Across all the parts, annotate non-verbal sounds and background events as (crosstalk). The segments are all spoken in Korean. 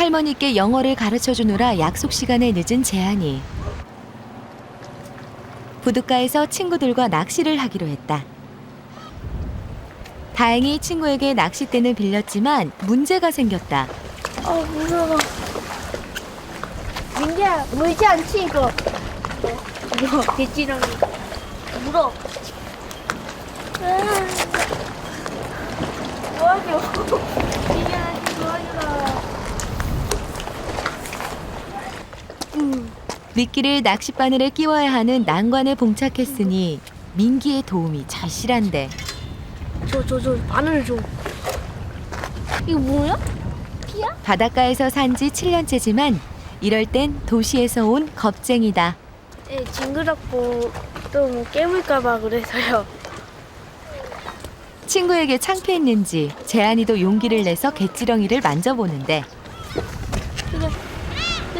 할머니께 영어를 가르쳐 주느라 약속 시간에 늦은 재한이. 부둣가에서 친구들과 낚시를 하기로 했다. 다행히 친구에게 낚싯대는 빌렸지만 문제가 생겼다. 아 무서워. 민기야 물지 않지 이거. 이거 개찌렁이. 물어. 아. 도와줘. 민기 (laughs) 야 도와줘라. 음. 미끼를 낚싯바늘에 끼워야 하는 난관에 봉착했으니 민기의 도움이 절실한데 저 저 저 바늘 줘. 이거 뭐야? 피야? 바닷가에서 산 지 7년째지만 이럴 땐 도시에서 온 겁쟁이다. 네, 징그럽고 또 뭐 깨물까봐 그래서요. 친구에게 창피했는지 재한이도 용기를 내서 개찌렁이를 만져보는데 근데,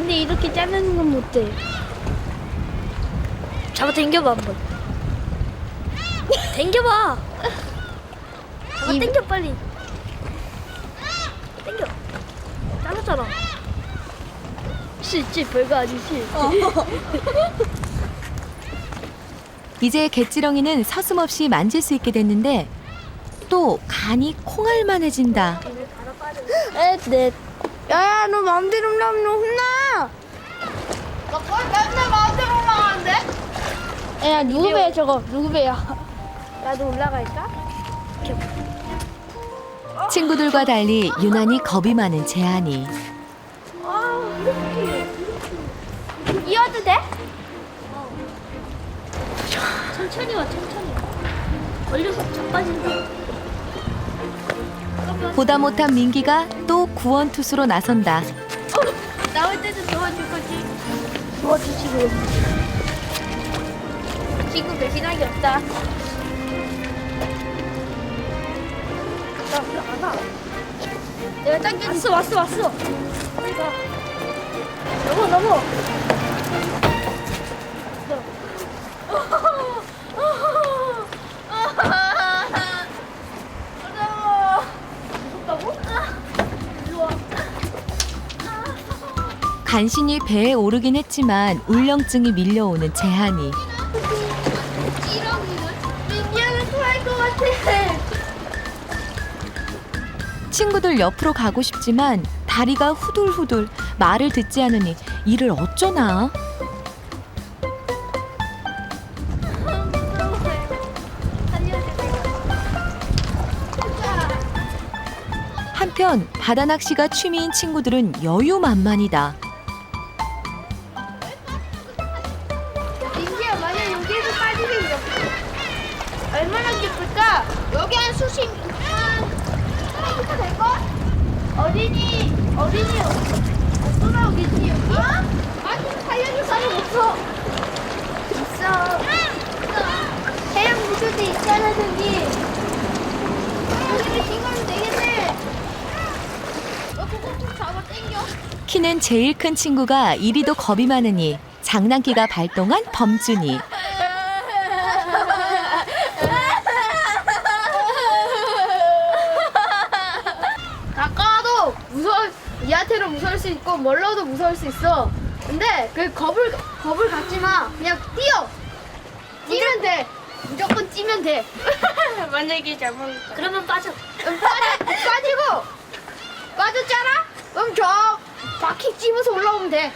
근데 이렇게 자르는 건 못해. 잡아 당겨봐 한번. 당겨봐. 잡아 당겨 빨리. 당겨. 잘랐잖아. 수 있지 별거 아니지. (laughs) 이제 개찌렁이는 서슴없이 만질 수 있게 됐는데 또 간이 콩알만해진다. 에, 네. 야야 너 마음대로 하면 너 혼나. 너 거의 맨날 마음대로 올라가는데? 야 누구 배야 저거 누구 배야? 나도 올라갈까? 친구들과 달리 유난히 겁이 많은 재한이 이어도 돼? 천천히 와 천천히. 걸려서 자빠진다. 보다 못한 민기가 또 구원 투수로 나선다. 나올 때도 도와줄 거지. 도와주지 뭐. 친구 배신하기 없다. 나, 나, 나. 내가 당겨. 왔어, 왔어, 왔어. 빨리 가. 넘어, 넘어. 간신히 배에 오르긴 했지만 울렁증이 밀려오는 재한이. 친구들 옆으로 가고 싶지만 다리가 후들후들 말을 듣지 않으니 이를 어쩌나 한편 바다 낚시가 취미인 친구들은 여유만만이다. 얼마나 깊을까? 여기 한 수십, 한 3m 될걸? 어린이, 어린이, 못 돌아오겠지, 여기? 아, 좀 살려줄 사람 없어. 있어. 해양 무술대 있잖아, 저기. 우리를 징하면 되겠네. 키는 제일 큰 친구가 이리도 겁이 많으니 장난기가 발동한 범준이 가까워도 무서워, 얘한테는 무서울 수 있고, 멀러도 무서울 수 있어. 근데 그 겁을, 겁을 갖지 마. 그냥 뛰어. 뛰면 돼. 무조건 뛰면 돼. (laughs) 만약에 잘못. (laughs) 그러면 빠져. 그럼 빠져, 빠지고 빠졌잖아? 그럼 저 바퀴 찝어서 올라오면 돼.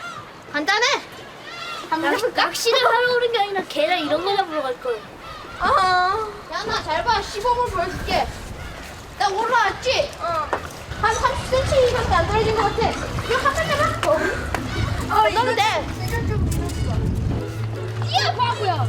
간단해. 한번 해볼까? 낚시를 하러 오는 게 아니라 개랑 이런 거 잡으러 갈 거야. 어. 야, 나 잘 봐. 시범을 보여줄게. 나 올라왔지? 어. 한 30cm밖에 안 떨어진 것 같아. 이거 한번 해봐. 어. 어, 너는 돼. 뛰어, 바보야.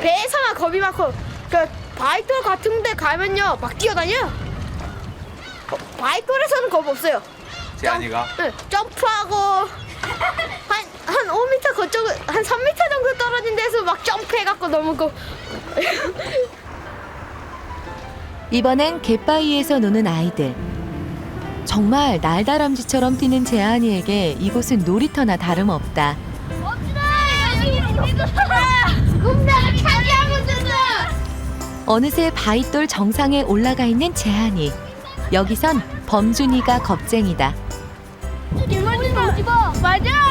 배에서만 겁이 많고, 그 바이돌 같은 데 가면요, 막 뛰어다녀. 어, 바이돌에서는 겁 없어요. 재한이가 응, 점프하고 한, 한 5m 그쪽 한 3m 정도 떨어진 데서 막 점프해갖고 넘어고 이번엔 갯바위에서 노는 아이들. 정말 날다람쥐처럼 뛰는 재한이에게 이곳은 놀이터나 다름없다. 어느새 바위돌 정상에 올라가 있는 재한이. 여기선 범준이가 겁쟁이다. 맞아.